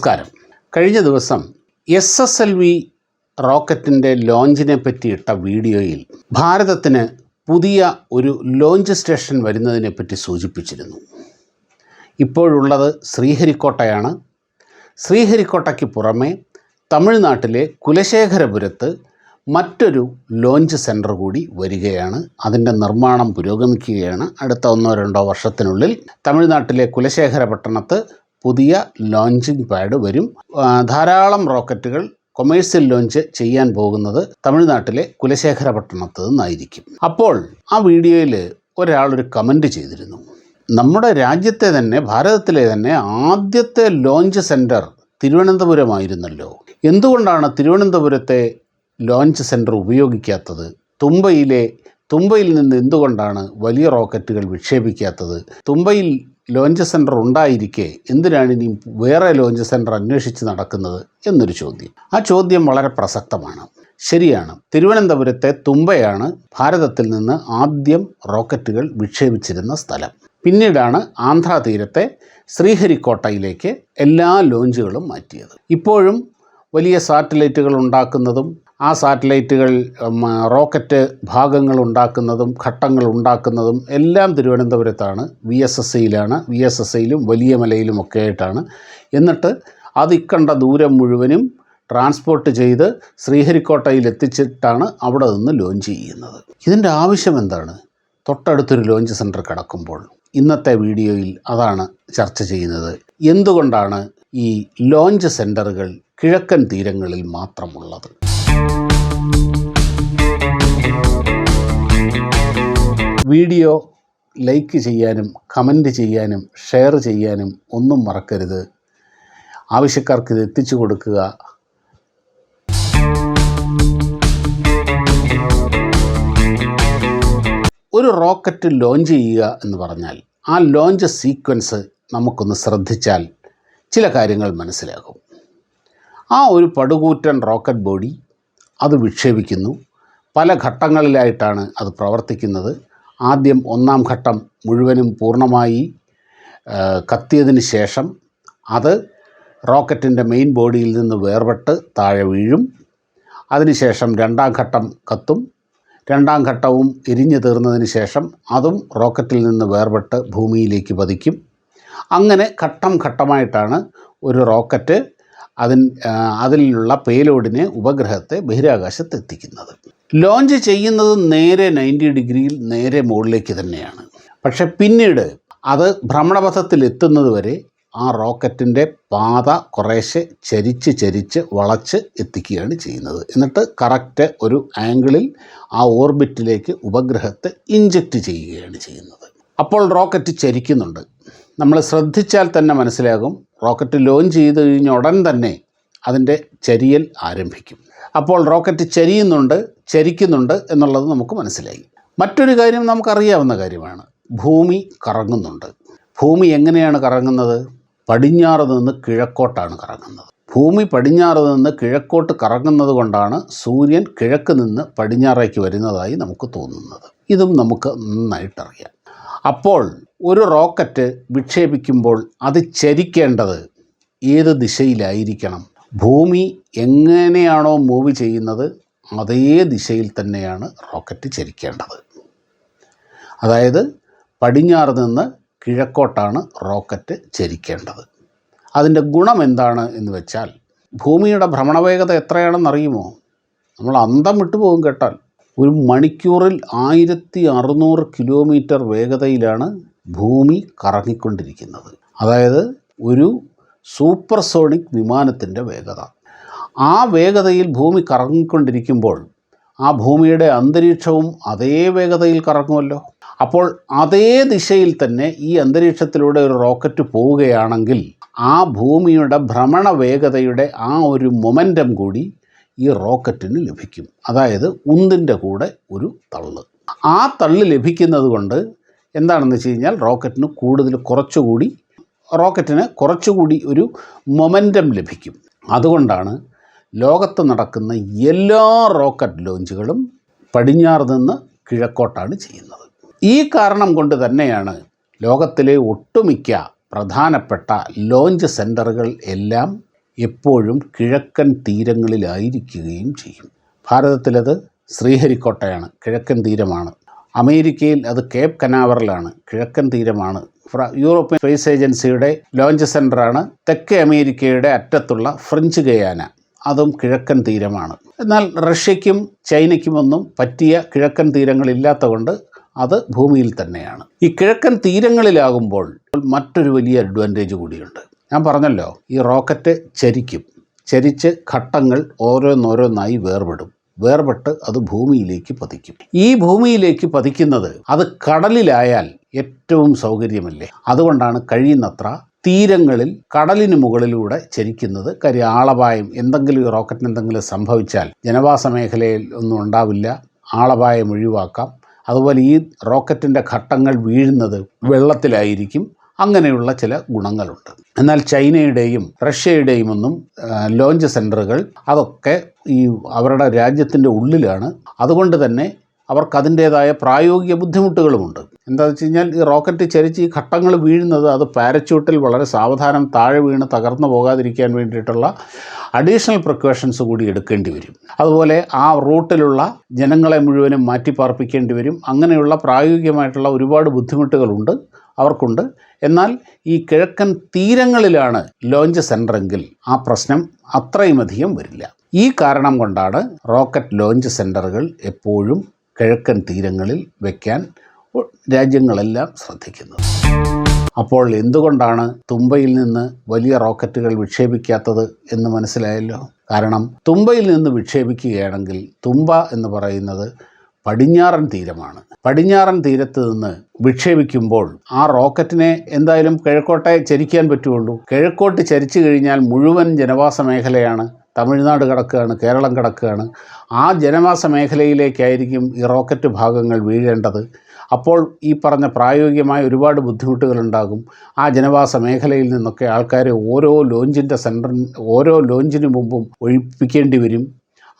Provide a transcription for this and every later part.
നമസ്കാരം. കഴിഞ്ഞ ദിവസം എസ് എസ് എൽ വി റോക്കറ്റിന്റെ ലോഞ്ചിനെ പറ്റിയിട്ട വീഡിയോയിൽ ഭാരതത്തിന് പുതിയ ഒരു ലോഞ്ച് സ്റ്റേഷൻ വരുന്നതിനെ പറ്റി സൂചിപ്പിച്ചിരുന്നു. ഇപ്പോഴുള്ളത് ശ്രീഹരിക്കോട്ടയാണ്. ശ്രീഹരിക്കോട്ടയ്ക്ക് പുറമെ തമിഴ്നാട്ടിലെ കുലശേഖരപുരത്ത് മറ്റൊരു ലോഞ്ച് സെന്റർ കൂടി വരികയാണ്. അതിന്റെ നിർമ്മാണം പുരോഗമിക്കുകയാണ് അടുത്ത ഒന്നോ രണ്ടോ വർഷത്തിനുള്ളിൽ. തമിഴ്നാട്ടിലെ കുലശേഖര പട്ടണത്ത് പുതിയ ലോഞ്ചിങ് പാഡ് വരും. ധാരാളം റോക്കറ്റുകൾ കൊമേഴ്സ്യൽ ലോഞ്ച് ചെയ്യാൻ പോകുന്നത് തമിഴ്നാട്ടിലെ കുലശേഖര പട്ടണത്ത് നിന്നായിരിക്കും. അപ്പോൾ ആ വീഡിയോയിൽ ഒരാളൊരു കമന്റ് ചെയ്തിരുന്നു. നമ്മുടെ രാജ്യത്തെ തന്നെ ഭാരതത്തിലെ തന്നെ ആദ്യത്തെ ലോഞ്ച് സെന്റർ തിരുവനന്തപുരമായിരുന്നല്ലോ. എന്തുകൊണ്ടാണ് തിരുവനന്തപുരത്തെ ലോഞ്ച് സെന്റർ ഉപയോഗിക്കാത്തത്? തുമ്പയിലെ തുമ്പയിൽ നിന്ന് എന്തുകൊണ്ടാണ് വലിയ റോക്കറ്റുകൾ വിക്ഷേപിക്കാത്തത്? തുമ്പയിൽ ലോഞ്ച് സെന്റർ ഉണ്ടായിരിക്കെ എന്തിനാണ് ഇനി വേറെ ലോഞ്ച് സെന്റർ അന്വേഷിച്ച് നടക്കുന്നത് എന്നൊരു ചോദ്യം. ആ ചോദ്യം വളരെ പ്രസക്തമാണ്. ശരിയാണ്. തിരുവനന്തപുരത്തെ തുമ്പയാണ് ഭാരതത്തിൽ നിന്ന് ആദ്യം റോക്കറ്റുകൾ വിക്ഷേപിച്ചിരുന്ന സ്ഥലം. പിന്നീടാണ് ആന്ധ്രാ തീരത്തെ ശ്രീഹരിക്കോട്ടയിലേക്ക് എല്ലാ ലോഞ്ചുകളും മാറ്റിയത്. ഇപ്പോഴും വലിയ സാറ്റലൈറ്റുകൾ ഉണ്ടാക്കുന്നതും ആ സാറ്റലൈറ്റുകൾ റോക്കറ്റ് ഭാഗങ്ങൾ ഉണ്ടാക്കുന്നതും ഘട്ടങ്ങൾ ഉണ്ടാക്കുന്നതും എല്ലാം തിരുവനന്തപുരത്താണ്. വി എസ് എസ് സിയിലാണ് വി എസ് എസ് സിയിലും വലിയ മലയിലും ഒക്കെ ആയിട്ടാണ് എന്നിട്ട് അത് ഇക്കണ്ട ദൂരം മുഴുവനും ട്രാൻസ്പോർട്ട് ചെയ്ത് ശ്രീഹരിക്കോട്ടയിൽ എത്തിച്ചിട്ടാണ് അവിടെ നിന്ന് ലോഞ്ച് ചെയ്യുന്നത്. ഇതിന്റെ ആവശ്യം എന്താണ്? തൊട്ടടുത്തൊരു ലോഞ്ച് സെന്റർ കിടക്കുമ്പോൾ ഇന്നത്തെ വീഡിയോയിൽ അതാണ് ചർച്ച ചെയ്യുന്നത്. എന്തുകൊണ്ടാണ് ഈ ലോഞ്ച് സെന്ററുകൾ കിഴക്കൻ തീരങ്ങളിൽ മാത്രമുള്ളത്. വീഡിയോ ലൈക്ക് ചെയ്യാനും കമന്റ് ചെയ്യാനും ഷെയർ ചെയ്യാനും ഒന്നും മറക്കരുത്. ആവശ്യക്കാർക്ക് ഇത് എത്തിച്ചു കൊടുക്കുക. ഒരു റോക്കറ്റ് ലോഞ്ച് ചെയ്യുക എന്ന് പറഞ്ഞാൽ ആ ലോഞ്ച് സീക്വൻസ് നമുക്കൊന്ന് ശ്രദ്ധിച്ചാൽ ചില കാര്യങ്ങൾ മനസ്സിലാകും. ആ ഒരു പടുകൂറ്റൻ റോക്കറ്റ് ബോഡി അത് വിക്ഷേപിക്കുന്നു. പല ഘട്ടങ്ങളിലായിട്ടാണ് അത് പ്രവർത്തിക്കുന്നത്. ആദ്യം ഒന്നാം ഘട്ടം മുഴുവനും പൂർണമായി കത്തിയതിന് ശേഷം അത് റോക്കറ്റിന്റെ മെയിൻ ബോഡിയിൽ നിന്ന് വേർപെട്ട് താഴെ വീഴും. അതിനുശേഷം രണ്ടാം ഘട്ടം കത്തും. രണ്ടാം ഘട്ടവും എരിഞ്ഞു തീർന്നതിന് ശേഷം അതും റോക്കറ്റിൽ നിന്ന് വേർപെട്ട് ഭൂമിയിലേക്ക് പതിക്കും. അങ്ങനെ ഘട്ടം ഘട്ടമായിട്ടാണ് ഒരു റോക്കറ്റ് അതിൻ അതിലുള്ള പേലോഡിനെ ഉപഗ്രഹത്തെ ബഹിരാകാശത്ത് എത്തിക്കുന്നത് ലോഞ്ച് ചെയ്യുന്നത് നേരെ നയന്റി ഡിഗ്രിയിൽ നേരെ മുകളിലേക്ക് തന്നെയാണ്. പക്ഷെ പിന്നീട് അത് ഭ്രമണപഥത്തിൽ എത്തുന്നത് വരെ ആ റോക്കറ്റിന്റെ പാത കുറേശ്ശെ ചരിച്ച് ചരിച്ച് വളച്ച് എത്തിക്കുകയാണ് ചെയ്യുന്നത്. എന്നിട്ട് കറക്റ്റ് ഒരു ആംഗിളിൽ ആ ഓർബിറ്റിലേക്ക് ഉപഗ്രഹത്തെ ഇഞ്ചക്റ്റ് ചെയ്യുകയാണ് ചെയ്യുന്നത്. അപ്പോൾ റോക്കറ്റ് ചരിക്കുന്നുണ്ട്. നമ്മൾ ശ്രദ്ധിച്ചാൽ തന്നെ മനസ്സിലാകും. റോക്കറ്റ് ലോഞ്ച് ചെയ്ത് കഴിഞ്ഞ ഉടൻ തന്നെ അതിന്റെ ചരിയൽ ആരംഭിക്കും. അപ്പോൾ റോക്കറ്റ് ചരിയുന്നുണ്ട് ചരിക്കുന്നുണ്ട് എന്നുള്ളത് നമുക്ക് മനസ്സിലായി. മറ്റൊരു കാര്യം നമുക്കറിയാവുന്ന കാര്യമാണ്. ഭൂമി കറങ്ങുന്നുണ്ട്. ഭൂമി എങ്ങനെയാണ് കറങ്ങുന്നത്? പടിഞ്ഞാറ് നിന്ന് കിഴക്കോട്ടാണ് കറങ്ങുന്നത്. ഭൂമി പടിഞ്ഞാറ് നിന്ന് കിഴക്കോട്ട് കറങ്ങുന്നത് കൊണ്ടാണ് സൂര്യൻ കിഴക്ക് നിന്ന് പടിഞ്ഞാറേക്ക് വരുന്നതായി നമുക്ക് തോന്നുന്നത്. ഇതും നമുക്ക് നന്നായിട്ടറിയാം. അപ്പോൾ ഒരു റോക്കറ്റ് വിക്ഷേപിക്കുമ്പോൾ അത് ചരിക്കേണ്ടത് ഏത് ദിശയിലായിരിക്കണം? ഭൂമി എങ്ങനെയാണോ മൂവ് ചെയ്യുന്നത് അതേ ദിശയിൽ തന്നെയാണ് റോക്കറ്റ് ചരിക്കേണ്ടത്. അതായത് പടിഞ്ഞാറ് നിന്ന് കിഴക്കോട്ടാണ് റോക്കറ്റ് ചരിക്കേണ്ടത്. അതിന്റെ ഗുണം എന്താണ് എന്ന് വെച്ചാൽ ഭൂമിയുടെ ഭ്രമണവേഗത എത്രയാണെന്നറിയുമോ? നമ്മൾ അന്തം വിട്ടുപോകും കേട്ടാൽ. ഒരു മണിക്കൂറിൽ ആയിരത്തി അറുന്നൂറ് കിലോമീറ്റർ വേഗതയിലാണ് ഭൂമി കറങ്ങിക്കൊണ്ടിരിക്കുന്നത്. അതായത് ഒരു സൂപ്പർസോണിക് വിമാനത്തിന്റെ വേഗത. ആ വേഗതയിൽ ഭൂമി കറങ്ങിക്കൊണ്ടിരിക്കുമ്പോൾ ആ ഭൂമിയുടെ അന്തരീക്ഷവും അതേ വേഗതയിൽ കറങ്ങുമല്ലോ. അപ്പോൾ അതേ ദിശയിൽ തന്നെ ഈ അന്തരീക്ഷത്തിലൂടെ ഒരു റോക്കറ്റ് പോവുകയാണെങ്കിൽ ആ ഭൂമിയുടെ ഭ്രമണ വേഗതയുടെ ആ ഒരു മൊമെന്റം കൂടി ഈ റോക്കറ്റിന് ലഭിക്കും. അതായത് ഉന്തിന്റെ കൂടെ ഒരു തള്ള്. ആ തള്ള് ലഭിക്കുന്നത് കൊണ്ട് എന്താണെന്ന് വെച്ച് കഴിഞ്ഞാൽ റോക്കറ്റിന് കൂടുതൽ കുറച്ചുകൂടി റോക്കറ്റിന് കുറച്ചുകൂടി ഒരു മൊമെന്റം ലഭിക്കും. അതുകൊണ്ടാണ് ലോകത്ത് നടക്കുന്ന എല്ലാ റോക്കറ്റ് ലോഞ്ചുകളും പടിഞ്ഞാറ് നിന്ന് കിഴക്കോട്ടാണ് ചെയ്യുന്നത്. ഈ കാരണം കൊണ്ട് തന്നെയാണ് ലോകത്തിലെ ഒട്ടുമിക്ക പ്രധാനപ്പെട്ട ലോഞ്ച് സെന്ററുകൾ എല്ലാം എപ്പോഴും കിഴക്കൻ തീരങ്ങളിലായിരിക്കുകയും ചെയ്യും. ഭാരതത്തിലത് ശ്രീഹരിക്കോട്ടയാണ് കിഴക്കൻ തീരമാണ്. അമേരിക്കയിൽ അത് കേപ്പ് കനാവറിലാണ് കിഴക്കൻ തീരമാണ്. യൂറോപ്യൻ സ്പേസ് ഏജൻസിയുടെ ലോഞ്ച് സെന്ററാണ് തെക്കേ അമേരിക്കയുടെ അറ്റത്തുള്ള ഫ്രഞ്ച് ഗയാന. അതും കിഴക്കൻ തീരമാണ്. എന്നാൽ റഷ്യയ്ക്കും ചൈനയ്ക്കുമൊന്നും പറ്റിയ കിഴക്കൻ തീരങ്ങളില്ലാത്തതുകൊണ്ട് അത് ഭൂമിയിൽ തന്നെയാണ്. ഈ കിഴക്കൻ തീരങ്ങളിലാകുമ്പോൾ മറ്റൊരു വലിയ അഡ്വാന്റേജ് കൂടിയുണ്ട്. ഞാൻ പറഞ്ഞല്ലോ ഈ റോക്കറ്റ് ചരിക്കും. ചരിച്ച് ഘട്ടങ്ങൾ ഓരോന്നോരോന്നായി വേർപെടും. വേർപെട്ട് അത് ഭൂമിയിലേക്ക് പതിക്കും. ഈ ഭൂമിയിലേക്ക് പതിക്കുന്നത് അത് കടലിലായാൽ ഏറ്റവും സൗകര്യമല്ലേ? അതുകൊണ്ടാണ് കഴിയുന്നത്ര തീരങ്ങളിൽ കടലിന് മുകളിലൂടെ ചരിക്കുന്നത് കാര്യം ആളപായം. എന്തെങ്കിലും ഈ റോക്കറ്റിന് എന്തെങ്കിലും സംഭവിച്ചാൽ ജനവാസ മേഖലയിൽ ഒന്നും ഉണ്ടാവില്ല. ആളപായം ഒഴിവാക്കാം. അതുപോലെ ഈ റോക്കറ്റിന്റെ ഘട്ടങ്ങൾ വീഴുന്നത് വെള്ളത്തിലായിരിക്കും. അങ്ങനെയുള്ള ചില ഗുണങ്ങളുണ്ട്. എന്നാൽ ചൈനയുടെയും റഷ്യയുടെയും ഒന്നും ലോഞ്ച് സെന്ററുകൾ അതൊക്കെ ഈ അവരുടെ രാജ്യത്തിന്റെ ഉള്ളിലാണ്. അതുകൊണ്ട് തന്നെ അവർക്ക് അതിന്റേതായ പ്രായോഗിക ബുദ്ധിമുട്ടുകളുമുണ്ട്. എന്താണെന്ന് വെച്ച് കഴിഞ്ഞാൽ ഈ റോക്കറ്റ് ചരിച്ച് ഈ ഘട്ടങ്ങൾ വീഴുന്നത് അത് പാരച്യൂട്ടിൽ വളരെ സാവധാനം താഴെ വീണ് തകർന്നു പോകാതിരിക്കാൻ വേണ്ടിയിട്ടുള്ള അഡീഷണൽ പ്രിക്കോഷൻസ് കൂടി എടുക്കേണ്ടി വരും. അതുപോലെ ആ റൂട്ടിലുള്ള ജനങ്ങളെ മുഴുവനും മാറ്റിപ്പാർപ്പിക്കേണ്ടി വരും. അങ്ങനെയുള്ള പ്രായോഗികമായിട്ടുള്ള ഒരുപാട് ബുദ്ധിമുട്ടുകളുണ്ട്. അവർക്കുണ്ട്. എന്നാൽ ഈ കിഴക്കൻ തീരങ്ങളിലാണ് ലോഞ്ച് സെന്ററെങ്കിൽ ആ പ്രശ്നം അത്രയുമധികം വരില്ല. ഈ കാരണം കൊണ്ടാണ് റോക്കറ്റ് ലോഞ്ച് സെന്ററുകൾ എപ്പോഴും കിഴക്കൻ തീരങ്ങളിൽ വയ്ക്കാൻ രാജ്യങ്ങളെല്ലാം ശ്രദ്ധിക്കുന്നത്. അപ്പോൾ എന്തുകൊണ്ടാണ് തുമ്പയിൽ നിന്ന് വലിയ റോക്കറ്റുകൾ വിക്ഷേപിക്കാത്തത് എന്ന് മനസ്സിലായല്ലോ? കാരണം തുമ്പയിൽ നിന്ന് വിക്ഷേപിക്കുകയാണെങ്കിൽ തുമ്പ എന്ന് പറയുന്നത് പടിഞ്ഞാറൻ തീരമാണ്. പടിഞ്ഞാറൻ തീരത്ത് നിന്ന് വിക്ഷേപിക്കുമ്പോൾ ആ റോക്കറ്റിനെ എന്തായാലും കിഴക്കോട്ടെ ചരിക്കാൻ പറ്റുള്ളൂ കിഴക്കോട്ട് ചരിച്ചു കഴിഞ്ഞാൽ മുഴുവൻ ജനവാസ മേഖലയാണ് തമിഴ്നാട് കടക്കുകയാണ് കേരളം കടക്കുകയാണ്. ആ ജനവാസ മേഖലയിലേക്കായിരിക്കും ഈ റോക്കറ്റ് ഭാഗങ്ങൾ വീഴേണ്ടത്. അപ്പോൾ ഈ പറഞ്ഞ പ്രായോഗികമായ ഒരുപാട് ബുദ്ധിമുട്ടുകളുണ്ടാകും. ആ ജനവാസ മേഖലയിൽ നിന്നൊക്കെ ആൾക്കാർ ഓരോ ലോഞ്ചിന്റെ സെന്ററിന് ഓരോ ലോഞ്ചിന് മുമ്പും ഒഴിപ്പിക്കേണ്ടി വരും.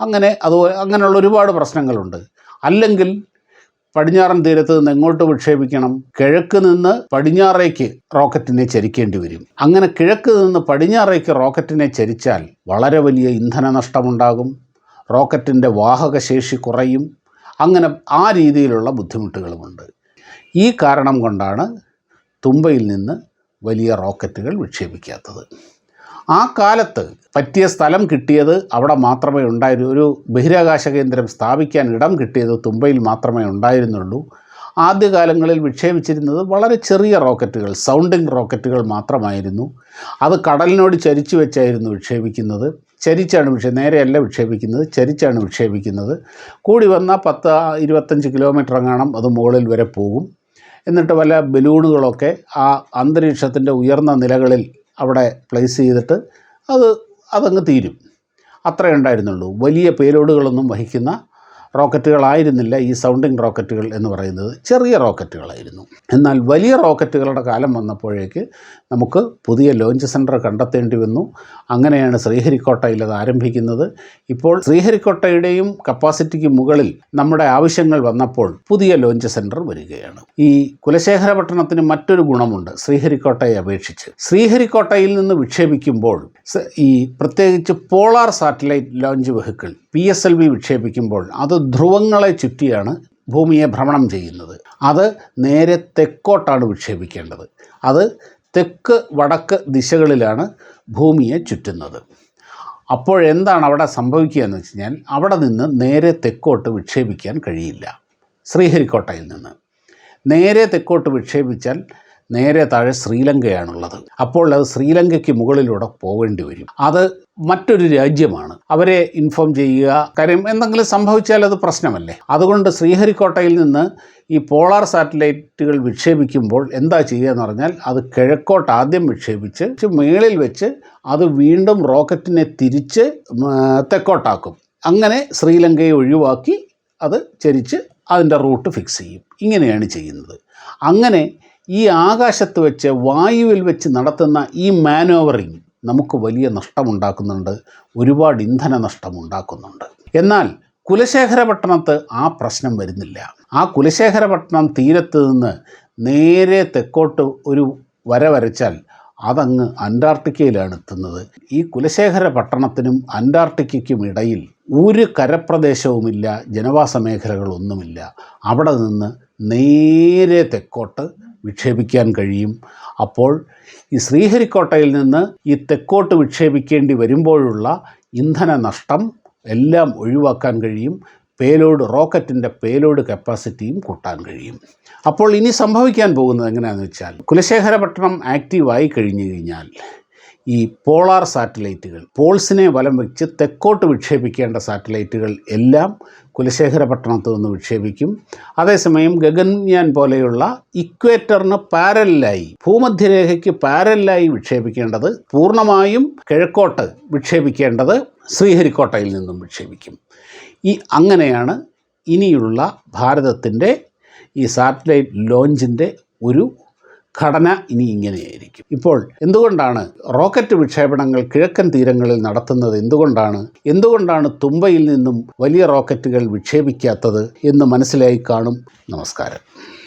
അങ്ങനെ അത് അങ്ങനെയുള്ള ഒരുപാട് പ്രശ്നങ്ങളുണ്ട്. അല്ലെങ്കിൽ പടിഞ്ഞാറൻ തീരത്ത് നിന്ന് എങ്ങോട്ട് വിക്ഷേപിക്കണം? കിഴക്ക് നിന്ന് പടിഞ്ഞാറേക്ക് റോക്കറ്റിനെ ചരിക്കേണ്ടി വരും. അങ്ങനെ കിഴക്ക് നിന്ന് പടിഞ്ഞാറേക്ക് റോക്കറ്റിനെ ചരിച്ചാൽ വളരെ വലിയ ഇന്ധന നഷ്ടമുണ്ടാകും. റോക്കറ്റിന്റെ വാഹകശേഷി കുറയും. അങ്ങനെ ആ രീതിയിലുള്ള ബുദ്ധിമുട്ടുകളുമുണ്ട്. ഈ കാരണം കൊണ്ടാണ് തുമ്പയിൽ നിന്ന് വലിയ റോക്കറ്റുകൾ വിക്ഷേപിക്കാത്തത്. ആ കാലത്ത് പറ്റിയ സ്ഥലം കിട്ടിയത് അവിടെ മാത്രമേ ഉണ്ടായിരുന്നു ഒരു ബഹിരാകാശ കേന്ദ്രം സ്ഥാപിക്കാൻ ഇടം കിട്ടിയത് തുമ്പയിൽ മാത്രമേ ഉണ്ടായിരുന്നുള്ളൂ. ആദ്യകാലങ്ങളിൽ വിക്ഷേപിച്ചിരുന്നത് വളരെ ചെറിയ റോക്കറ്റുകൾ സൗണ്ടിങ് റോക്കറ്റുകൾ മാത്രമായിരുന്നു. അത് കടലിനോട് ചരിച്ചു വെച്ചായിരുന്നു വിക്ഷേപിക്കുന്നത്. ചരിച്ചാണ് വിക്ഷേ നേരെയല്ല വിക്ഷേപിക്കുന്നത് ചരിച്ചാണ് വിക്ഷേപിക്കുന്നത്. കൂടി വന്നാൽ പത്ത് ഇരുപത്തഞ്ച് കിലോമീറ്റർ എങ്ങാണം അത് മുകളിൽ വരെ പോകും. എന്നിട്ട് വല്ല ബലൂണുകളൊക്കെ ആ അന്തരീക്ഷത്തിന്റെ ഉയർന്ന നിലകളിൽ അവിടെ പ്ലേസ് ചെയ്തിട്ട് അത് അതങ്ങ് തീരും. അത്രയേ ഉണ്ടായിരുന്നുള്ളൂ. വലിയ പേലോഡുകളൊന്നും വഹിക്കുന്ന റോക്കറ്റുകളായിരുന്നില്ല ഈ സൗണ്ടിങ് റോക്കറ്റുകൾ എന്ന് പറയുന്നത്. ചെറിയ റോക്കറ്റുകളായിരുന്നു. എന്നാൽ വലിയ റോക്കറ്റുകളുടെ കാലം വന്നപ്പോഴേക്ക് നമുക്ക് പുതിയ ലോഞ്ച് സെന്റർ കണ്ടെത്തേണ്ടി വന്നു. അങ്ങനെയാണ് ശ്രീഹരിക്കോട്ടയിൽ അത് ആരംഭിക്കുന്നത്. ഇപ്പോൾ ശ്രീഹരിക്കോട്ടയുടെയും കപ്പാസിറ്റിക്ക് മുകളിൽ നമ്മുടെ ആവശ്യങ്ങൾ വന്നപ്പോൾ പുതിയ ലോഞ്ച് സെന്റർ വരികയാണ്. ഈ കുലശേഖരപട്ടണത്തിന് മറ്റൊരു ഗുണമുണ്ട്. ശ്രീഹരിക്കോട്ടയെ അപേക്ഷിച്ച്. ശ്രീഹരിക്കോട്ടയിൽ നിന്ന് വിക്ഷേപിക്കുമ്പോൾ ഈ പ്രത്യേകിച്ച് polar satellite launch vehicle P S L V വിക്ഷേപിക്കുമ്പോൾ അത് ധ്രുവങ്ങളെ ചുറ്റിയാണ് ഭൂമിയെ ഭ്രമണം ചെയ്യുന്നത്. അത് നേരെ തെക്കോട്ടാണ് വിക്ഷേപിക്കേണ്ടത്. അത് തെക്ക് വടക്ക് ദിശകളിലാണ് ഭൂമിയെ ചുറ്റുന്നത്. അപ്പോഴെന്താണ് അവിടെ സംഭവിക്കുക എന്ന് വെച്ച് കഴിഞ്ഞാൽ അവിടെ നിന്ന് നേരെ തെക്കോട്ട് വിക്ഷേപിക്കാൻ കഴിയില്ല. ശ്രീഹരിക്കോട്ടയിൽ നിന്ന്. നേരെ തെക്കോട്ട് വിക്ഷേപിച്ചാൽ നേരെ താഴെ ശ്രീലങ്കയാണുള്ളത്. അപ്പോൾ അത് ശ്രീലങ്കയ്ക്ക് മുകളിലൂടെ പോകേണ്ടി വരും. അത് മറ്റൊരു രാജ്യമാണ്. അവരെ ഇൻഫോം ചെയ്യുക കാര്യം എന്തെങ്കിലും സംഭവിച്ചാൽ അത് പ്രശ്നമല്ലേ? അതുകൊണ്ട് ശ്രീഹരിക്കോട്ടയിൽ നിന്ന് ഈ പോളാർ സാറ്റലൈറ്റുകൾ വിക്ഷേപിക്കുമ്പോൾ എന്താ ചെയ്യുക എന്ന് പറഞ്ഞാൽ അത് കിഴക്കോട്ട് ആദ്യം വിക്ഷേപിച്ച് ച്ച് മേളിൽ വെച്ച് അത് വീണ്ടും റോക്കറ്റിനെ തിരിച്ച് തെക്കോട്ടാക്കും. അങ്ങനെ ശ്രീലങ്കയെ ഒഴിവാക്കി അത് ചരിച്ച് അതിന്റെ റൂട്ട് ഫിക്സ് ചെയ്യും. ഇങ്ങനെയാണ് ചെയ്യുന്നത്. അങ്ങനെ ഈ ആകാശത്ത് വെച്ച് വായുവിൽ വെച്ച് നടത്തുന്ന ഈ മാനോവറിങ് നമുക്ക് വലിയ നഷ്ടമുണ്ടാക്കുന്നുണ്ട്. ഒരുപാട് ഇന്ധന നഷ്ടമുണ്ടാക്കുന്നുണ്ട്. എന്നാൽ കുലശേഖരപട്ടണത്ത് ആ പ്രശ്നം വരുന്നില്ല. ആ കുലശേഖരപട്ടണം തീരത്ത് നിന്ന് നേരെ തെക്കോട്ട് ഒരു വര വരച്ചാൽ അതങ്ങ് അന്റാർട്ടിക്കയിലാണ് എത്തുന്നത്. ഈ കുലശേഖര പട്ടണത്തിനും അന്റാർട്ടിക്കയ്ക്കും ഇടയിൽ ഒരു കരപ്രദേശവുമില്ല ജനവാസ മേഖലകളൊന്നുമില്ല. അവിടെ നിന്ന് നേരെ തെക്കോട്ട് വിക്ഷേപിക്കാൻ കഴിയും. അപ്പോൾ ഈ ശ്രീഹരിക്കോട്ടയിൽ നിന്ന് ഈ തെക്കോട്ട് വിക്ഷേപിക്കേണ്ടി വരുമ്പോഴുള്ള ഇന്ധന നഷ്ടം എല്ലാം ഒഴിവാക്കാൻ കഴിയും. പേലോഡ് റോക്കറ്റിന്റെ പേലോഡ് കപ്പാസിറ്റിയും കൂട്ടാൻ കഴിയും. അപ്പോൾ ഇനി സംഭവിക്കാൻ പോകുന്നത് എങ്ങനെയാണെന്ന് വെച്ചാൽ കുലശേഖരപട്ടണം ആക്റ്റീവായി കഴിഞ്ഞു കഴിഞ്ഞാൽ ഈ പോളാർ സാറ്റലൈറ്റുകൾ പോൾസിനെ വലം വെച്ച് തെക്കോട്ട് വിക്ഷേപിക്കേണ്ട സാറ്റലൈറ്റുകൾ എല്ലാം കുലശേഖരപട്ടണത്ത് നിന്ന് വിക്ഷേപിക്കും. അതേസമയം ഗഗൻയാൻ പോലെയുള്ള ഇക്വേറ്ററിന് പാരലായി ഭൂമധ്യരേഖയ്ക്ക് പാരലായി വിക്ഷേപിക്കേണ്ടത് പൂർണമായും കിഴക്കോട്ട് വിക്ഷേപിക്കേണ്ടത് ശ്രീഹരിക്കോട്ടയിൽ നിന്നും വിക്ഷേപിക്കും. ഈ അങ്ങനെയാണ് ഇനിയുള്ള ഭാരതത്തിന്റെ ഈ സാറ്റലൈറ്റ് ലോഞ്ചിന്റെ ഒരു ഘടന ഇനി ഇങ്ങനെയായിരിക്കും. ഇപ്പോൾ എന്തുകൊണ്ടാണ് റോക്കറ്റ് വിക്ഷേപണങ്ങൾ കിഴക്കൻ തീരങ്ങളിൽ നടത്തുന്നത് എന്തുകൊണ്ടാണ്? എന്തുകൊണ്ടാണ് തുമ്പയിൽ നിന്നും വലിയ റോക്കറ്റുകൾ വിക്ഷേപിക്കാത്തത് എന്ന് മനസ്സിലായി കാണും. നമസ്കാരം.